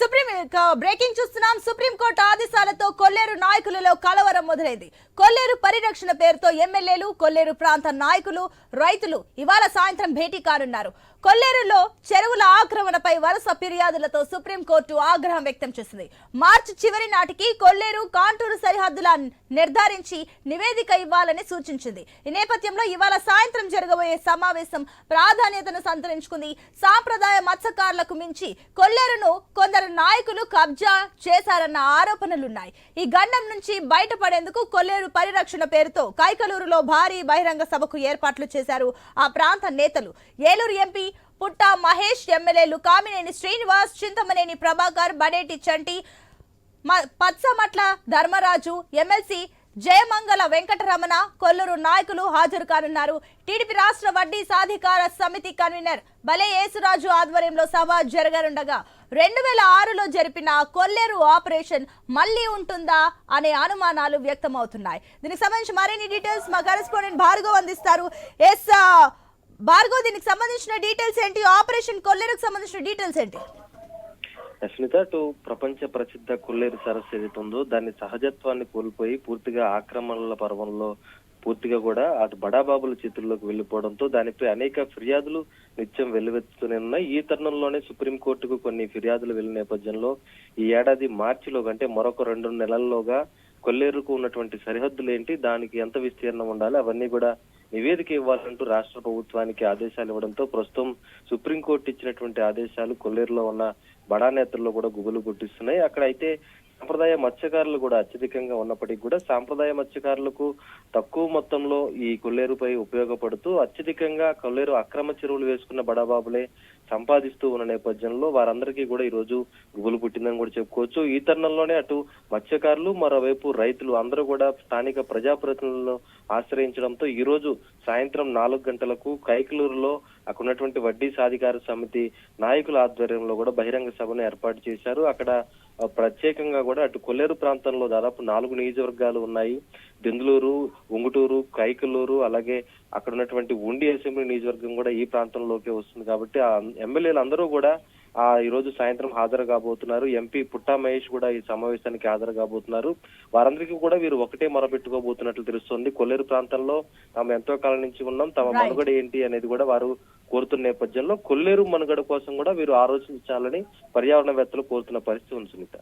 Supreme breaking చూస్తున్నాం. Supreme court ఆదేశాలతో కొల్లేరు నాయకులలో కలవరం మొదలైంది. కొల్లేరు పరిరక్షణ పేరుతో ఎమ్మెల్యేలు కొల్లేరు ప్రాంత నాయకులు రైతులు ఇవాళ సాయంత్రం భేటీ కానున్నారు. కొల్లేరులో చెరువుల ఆక్రమణపై వరుస ఫిర్యాదులతో సుప్రీంకోర్టు ఆగ్రహం వ్యక్తం చేసింది. మార్చి చివరి నాటికి కొల్లేరు కాంటూరు సరిహద్దుల నిర్ధారించి నివేదిక ఇవ్వాలని సూచించింది. ఈ నేపథ్యంలో ఇవాళ సాయంత్రం జరగబోయే సమావేశం ప్రాధాన్యతను సంతరించుకుంది. సాంప్రదాయ మత్స్యకారులకు మించి కొల్లేరును కొందరు నాయకులు కబ్జా చేశారన్న ఆరోపణలున్నాయి. ఈ గండం నుంచి బయటపడేందుకు కొల్లేరు పరిరక్షణ పేరుతో కైకలూరులో భారీ బహిరంగ సభకు ఏర్పాట్లు చేశారు ఆ ప్రాంత నేతలు. ఏలూరు ఎంపీ మహేష్ ఎమ్మెల్యేలు కామినేని శ్రీనివాస్ చింతమనేని ప్రభాకర్ బడేటి చంటి మ- పచ్చమట్ల ధర్మరాజు ఎమ్మెల్సీ జయమంగళ వెంకటరమణ కొల్లూరు నాయకులు హాజరు కానున్నారు. టీడీపీ రాష్ట్ర వడ్డీ సాధికార సమితి కన్వీనర్ బలే యేసురాజు ఆధ్వర్యంలో సభ జరగనుండగా రెండు వేల ఆరులో జరిపిన కొల్లేరు ఆపరేషన్ మళ్ళీ ఉంటుందా అనే అనుమానాలు వ్యక్తమవుతున్నాయి. దీనికి సంబంధించి మరిన్ని డీటెయిల్స్ మా కరెస్పాండెంట్ భార్గవ్ అందిస్తారు. ఎస్ భార్గవ్ దీనికి సంబంధించిన డీటెయిల్స్ ఏంటి? ఆపరేషన్ కొల్లేరుకు సంబంధించిన డీటెయిల్స్ ఏంటి? అశ్మిత అటు ప్రపంచ ప్రసిద్ధ కొల్లేరు సరస్సు ఏదైతే ఉందో దాని సహజత్వాన్ని కోల్పోయి పూర్తిగా ఆక్రమణల పర్వంలో పూర్తిగా కూడా అటు బడాబాబుల చేతుల్లోకి వెళ్ళిపోవడంతో దానిపై అనేక ఫిర్యాదులు నిత్యం వెల్లువెత్తుతూనే ఉన్నాయి. ఈ తరుణంలోనే సుప్రీంకోర్టుకు కొన్ని ఫిర్యాదులు వెళ్ళిన నేపథ్యంలో ఈ ఏడాది మార్చిలో కంటే మరొక రెండు నెలల్లోగా కొల్లేరుకు ఉన్నటువంటి సరిహద్దులు ఏంటి దానికి ఎంత విస్తీర్ణం ఉండాలి అవన్నీ కూడా నివేదిక ఇవ్వాలంటూ రాష్ట్ర ప్రభుత్వానికి ఆదేశాలు ఇవ్వడంతో ప్రస్తుతం సుప్రీంకోర్టు ఇచ్చినటువంటి ఆదేశాలు కొల్లేరులో ఉన్న బడా నేతల్లో కూడా గుబులు పుట్టిస్తున్నాయి అక్కడ అయితే సాంప్రదాయ మత్స్యకారులు కూడా అత్యధికంగా ఉన్నప్పటికీ కూడా సాంప్రదాయ మత్స్యకారులకు తక్కువ మొత్తంలో ఈ కొల్లేరుపై ఉపయోగపడుతూ అత్యధికంగా కొల్లేరు అక్రమ చెరువులు వేసుకున్న బడాబాబులే సంపాదిస్తూ ఉన్న నేపథ్యంలో వారందరికీ కూడా ఈ రోజు గుబులు పుట్టిందని కూడా చెప్పుకోవచ్చు. ఈ తరుణంలోనే అటు మత్స్యకారులు మరోవైపు రైతులు అందరూ కూడా స్థానిక ప్రజాప్రతినిధులను ఆశ్రయించడంతో ఈ రోజు సాయంత్రం నాలుగు గంటలకు కైకలూరులో అక్కడ ఉన్నటువంటి వడ్డీ సాధికార సమితి నాయకుల ఆధ్వర్యంలో కూడా బహిరంగ సభను ఏర్పాటు చేశారు. అక్కడ ప్రత్యేకంగా కూడా అటు కొల్లేరు ప్రాంతంలో దాదాపు నాలుగు నియోజకవర్గాలు ఉన్నాయి. దెందులూరు ఉంగుటూరు కైకలూరు అలాగే అక్కడ ఉన్నటువంటి ఉండి అసెంబ్లీ నియోజకవర్గం కూడా ఈ ప్రాంతంలోకే వస్తుంది కాబట్టి ఆ ఎమ్మెల్యేలు అందరూ కూడా ఆ ఈ రోజు సాయంత్రం హాజరు కాబోతున్నారు. ఎంపీ పుట్టా మహేష్ కూడా ఈ సమావేశానికి హాజరు కాబోతున్నారు. వారందరికీ కూడా వీరు ఒకటే మొరబెట్టుకోబోతున్నట్లు తెలుస్తోంది. కొల్లేరు ప్రాంతంలో తాము ఎంతో కాలం నుంచి ఉన్నాం. తమ. మనుగడ ఏంటి అనేది కూడా వారు కోరుతున్న నేపథ్యంలో కొల్లేరు మనుగడ కోసం కూడా వీరు ఆలోచించాలని పర్యావరణవేత్తలు కోరుతున్న పరిస్థితి ఉంది సునీత.